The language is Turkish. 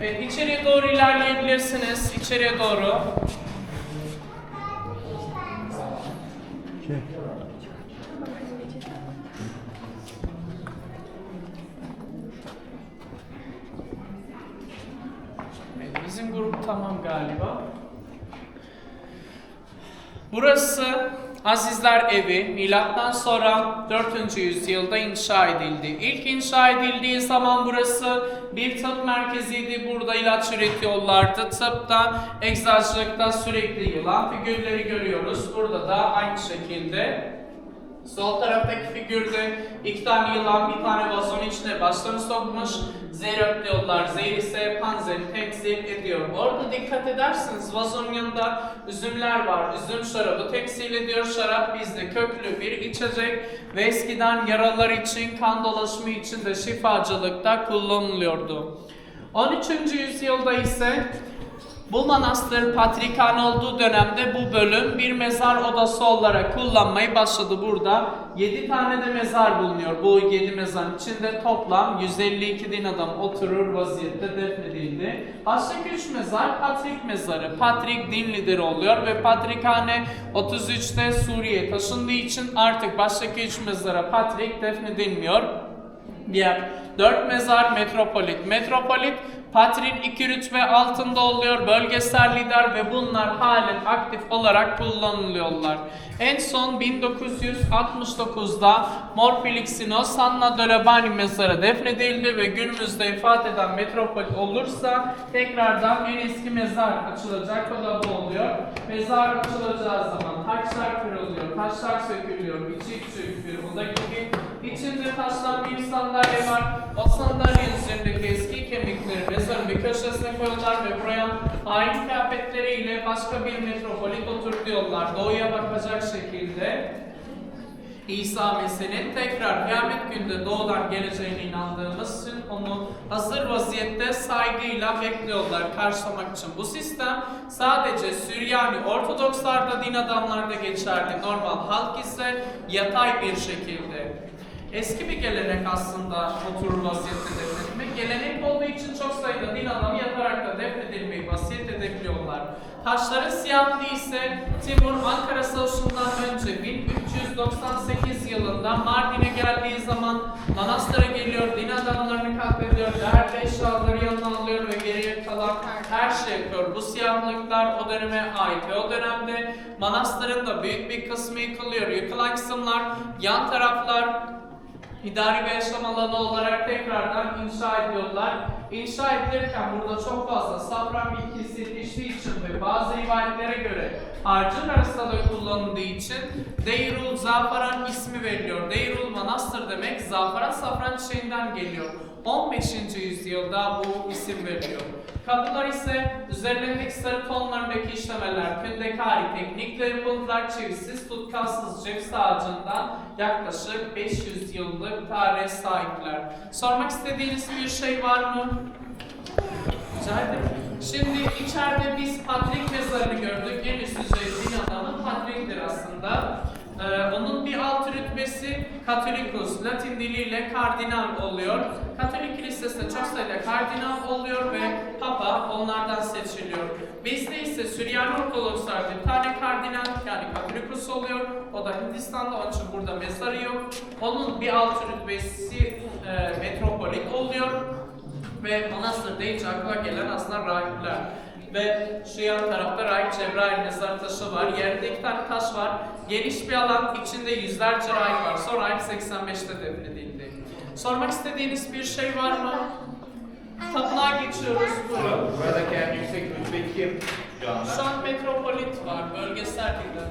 Evet, içeriye doğru ilerleyebilirsiniz. İçeriye doğru. Evet, bizim grup tamam galiba. Burası Azizler Evi milattan sonra 4. yüzyılda inşa edildi. İlk inşa edildiği zaman burası bir tıp merkeziydi. Burada ilaç üretiyorlardı. Tıpta, eczacılıkta sürekli yılan figürleri görüyoruz. Burada da aynı şekilde Sol taraftaki figürde iki tane yılan bir tane vazonun içine başlarını sokmuş. Zehir diyorlar. Zehir ise panzeri temsil ediyor. Orada dikkat ederseniz vazonun yanında üzümler var. Üzüm şarabı temsil ediyor. Şarap bizde köklü bir içecek ve eskiden yaralar için, kan dolaşımı için de şifacılıkta kullanılıyordu. 13. yüzyılda ise bu manastır patrikhane olduğu dönemde bu bölüm bir mezar odası olarak kullanmayı başladı. Burada 7 tane de mezar bulunuyor. Bu 7 mezarın içinde toplam 152 din adam oturur vaziyette defnedildi. Baştaki 3 mezar Patrik mezarı. Patrik din lideri oluyor ve patrikhane 33'te Suriye taşındığı için artık baştaki 3 mezara Patrik defnedilmiyor. Diğer dört mezar metropolit. Metropolit Patrin iki rütbe altında oluyor. Bölgesel lider ve bunlar halen aktif olarak kullanılıyorlar. En son 1969'da Mor Felixino Sanna Dolabani mezarı defnedildi ve günümüzde vefat eden metropolit olursa tekrardan en eski mezar açılacak. O da bu oluyor. Mezar açılacağı zaman taşlar kırılıyor, taşlar sökülüyor, içi sökülüyor. Gibi İçinde taştan bir sandalye var. O sandalye üzerindeki eski kemikleri mezarın bir köşesine koyuyorlar ve buraya hain kıyafetleriyle başka bir metropolit oturtuyorlar. Doğuya bakacak şekilde İsa Mesih'in tekrar kıyamet günde doğudan geleceğine inandığımız için onu hazır vaziyette saygıyla bekliyorlar karşılamak için. Bu sistem sadece Süryani Ortodokslarda, din adamlarda geçerli. Normal halk ise yatay bir şekilde. Eski bir gelenek aslında oturur vaziyette defnedilmek. Gelenek olduğu için çok sayıda din adamı yatarak da defnedilmeyi vasiyet edebiliyorlar. Taşların siyahlığı ise Timur Ankara Savaşı'ndan önce 1398 yılında Mardin'e geldiği zaman manastıra geliyor, din adamlarını katlediyor, değerli eşyaları yanına alıyor ve geriye kalan her şey yapıyor. Bu siyahlıklar o döneme ait ve o dönemde manastırın da büyük bir kısmı yıkılıyor. Yıkılan kısımlar yan taraflar İdari yaşam alanı olarak tekrardan inşa ediyorlar. İnşa edilirken burada çok fazla safran bitkisi yetiştiği için ve bazı rivayetlere göre harcın arasında da kullanıldığı için Deyrul Zafaran ismi veriliyor. Deyrul Demek zafaran safran çiçeğinden geliyor. 15. yüzyılda bu isim veriliyor. Kapılar ise üzerlerindeki sarı tonlarındaki işlemeler kündekari teknikle yapıldılar. Çivisiz, tutkalsız ceviz ağacından yaklaşık 500 yıllık tarihe sahipler. Sormak istediğiniz bir şey var mı? Rica ederim. Şimdi içeride biz Patrik mezarını gördük. En üst düzey din adamı Patrik'tir aslında. Ee, onun bir alt rütbesi Katolicus, Latin diliyle kardinal oluyor. Katolik kilisesinde çok sayıda kardinal oluyor ve Papa onlardan seçiliyor. Bizde ise Süryani Ortodokslar bir tane kardinal yani Katolicus oluyor. O da Hindistan'da onun için burada mezarı yok. Onun bir alt rütbesi e, metropolit oluyor. Ve manastır deyince akla gelen aslında rahipler. Ve şu yan tarafta Rahip Cebrail mezar taşı var. Yerde iki tane taş var. Geniş bir alan, içinde yüzlerce rahip var. Sonra rahip 85'te defnedildi. Sormak istediğiniz bir şey var mı? Tapınağa geçiyoruz. Buyurun. Buradaki en yüksek rütbe kim şu anda? Şu an metropolit var, bölgesel lider.